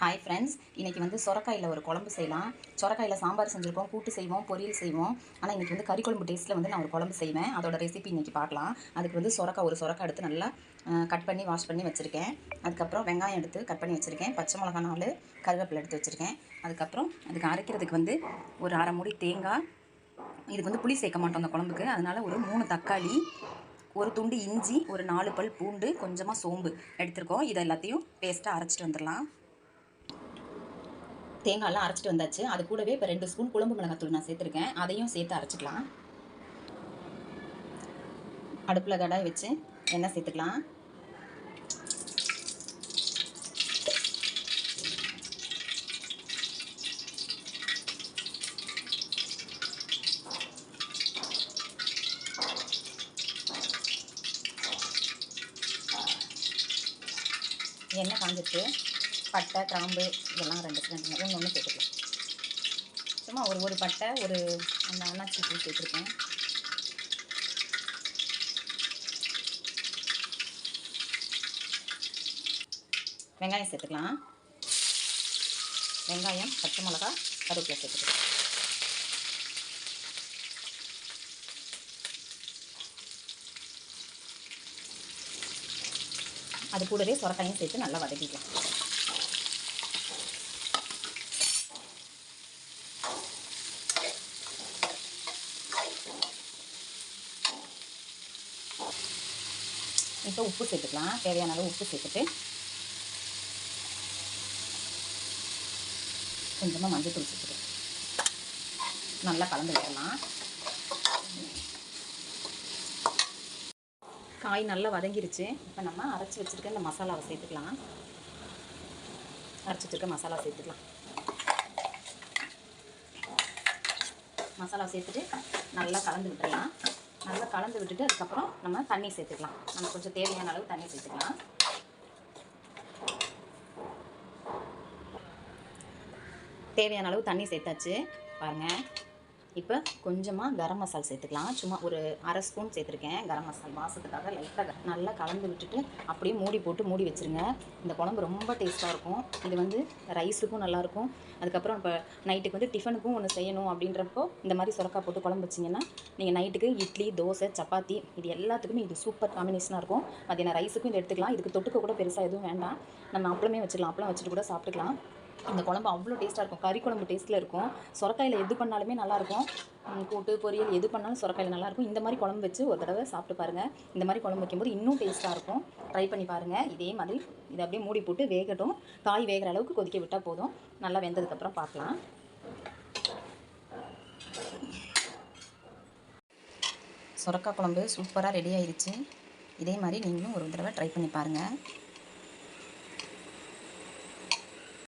Hi friends இன்றைக்கி வந்து சொரக்காயில் ஒரு குழம்பு செய்யலாம். சொரக்காயில் சாம்பார் செஞ்சுருக்கோம் கூட்டு செய்வோம் பொரியல் செய்வோம். ஆனால் இன்றைக்கி வந்து கறி குழம்பு டேஸ்ட்டில் வந்து நான் ஒரு குழம்பு செய்வேன். அதோட ரெசிபி இன்றைக்கி பார்க்கலாம். அதுக்கு வந்து சொரக்காய் ஒரு சொரக்காய் எடுத்து நல்லா கட் பண்ணி வாஷ் பண்ணி வச்சுருக்கேன். அதுக்கப்புறம் வெங்காயம் எடுத்து கட் பண்ணி வச்சுருக்கேன். பச்சை மிளகா நாலு கருவேப்பிலை எடுத்து வச்சுருக்கேன். அதுக்கப்புறம் அதுக்கு அரைக்கிறதுக்கு வந்து ஒரு அரை மூடி தேங்காய். இதுக்கு வந்து புளி சேர்க்க மாட்டோம் அந்த குழம்புக்கு. அதனால் ஒரு மூணு தக்காளி ஒரு துண்டு இஞ்சி ஒரு நாலு பல் பூண்டு கொஞ்சமாக சோம்பு எடுத்துருக்கோம். இதை எல்லாத்தையும் பேஸ்ட்டாக அரைச்சிட்டு வந்துடலாம். தேங்காயெல்லாம் அரைச்சிட்டு வந்தாச்சு. அது கூடவே இப்போ ரெண்டு ஸ்பூன் குழம்பு மிளகாத்தூள் நான் சேர்த்துருக்கேன். அதையும் சேர்த்து அரைச்சிக்கலாம். அடுப்பில் கடாய் வச்சு எண்ணெய் சேர்த்துக்கலாம். எண்ணெய் காஞ்சிட்டு பட்டை கிராம்பு இதெல்லாம் ரெண்டு ரெண்டு ஒன்று ஒன்று சேர்த்துக்கலாம் சும்மா ஒரு ஒரு பட்டை ஒரு அந்த அண்ணாச்சி பூ சேர்த்துருக்கேன் வெங்காயம் சேர்த்துக்கலாம். வெங்காயம் பச்சை மிளகா கருவேப்பிலை சேர்த்துக்கலாம். அது கூடவே சுரக்காயும் சேர்த்து நல்லா வதக்கிக்கலாம். இப்போ உப்பு சேர்த்துக்கலாம். தேவையான அளவு உப்பு சேர்த்துட்டு கொஞ்சமாக மஞ்சள் தூள் சேர்த்துட்டு நல்லா கலந்து விடலாம் காய் நல்லா வதங்கிருச்சு. இப்போ நம்ம அரைச்சி வச்சுருக்க இந்த மசாலாவை சேர்த்துக்கலாம். அரைச்சி வச்சுருக்க மசாலா சேர்த்துக்கலாம். மசாலா சேர்த்துட்டு நல்லா கலந்து விட்டுடலாம் நல்லா கலந்து விட்டுட்டு அதுக்கப்புறம் நம்ம தண்ணி சேர்த்துக்கலாம். நம்ம கொஞ்சம் தேவையான அளவு தண்ணி சேர்த்துக்கலாம். தேவையான அளவு தண்ணி சேர்த்தாச்சு. பாருங்கள் இப்போ கொஞ்சமாக கரம் மசால் சேர்த்துக்கலாம். சும்மா ஒரு அரை ஸ்பூன் சேர்த்துருக்கேன். கரம் மசால் வாசத்துக்காக லைட்டாக நல்லா கலந்து விட்டுட்டு அப்படியே மூடி போட்டு மூடி வச்சுருங்க. இந்த குழம்பு ரொம்ப டேஸ்ட்டாக இருக்கும். இது வந்து ரைஸுக்கும் நல்லாயிருக்கும் அதுக்கப்புறம் இப்போ நைட்டுக்கு வந்து டிஃபனுக்கும் ஒன்று செய்யணும் அப்படின்றப்போ இந்த மாதிரி சுரக்கா போட்டு குழம்பு வச்சிங்கன்னா நீங்கள் நைட்டுக்கு இட்லி தோசை சப்பாத்தி இது எல்லாத்துக்குமே இது சூப்பர் காம்பினேஷனாக இருக்கும். மதியானம் ரைஸுக்கும் இது எடுத்துக்கலாம். இதுக்கு தொட்டுக்க கூட பெருசாக எதுவும் வேண்டாம். நம்ம அப்பளமே வச்சுக்கலாம் அப்பளம் வச்சுட்டு கூட சாப்பிட்டுக்கலாம். அந்த குழம்பு அவ்வளோ டேஸ்ட்டாக இருக்கும். கறி குழம்பு டேஸ்ட்டில் இருக்கும். சொரக்காயில் எது பண்ணாலுமே நல்லாயிருக்கும். கூட்டு பொரியல் எது பண்ணாலும் சொரக்காயில் நல்லாயிருக்கும். இந்த மாதிரி குழம்பு வச்சு ஒரு தடவை சாப்பிட்டு பாருங்கள் இந்த மாதிரி குழம்பு வைக்கும்போது இன்னும் டேஸ்ட்டாக இருக்கும். ட்ரை பண்ணி பாருங்கள் இதே மாதிரி இதை அப்படியே மூடி போட்டு வேகட்டும். காய் வேகிற அளவுக்கு கொதிக்க விட்டால் போதும். நல்லா வெந்ததுக்கப்புறம் பார்க்கலாம். சொரக்காய் குழம்பு சூப்பராக ரெடி ஆயிடுச்சு இதே மாதிரி நீங்களும் ஒரு தடவை ட்ரை பண்ணி பாருங்கள்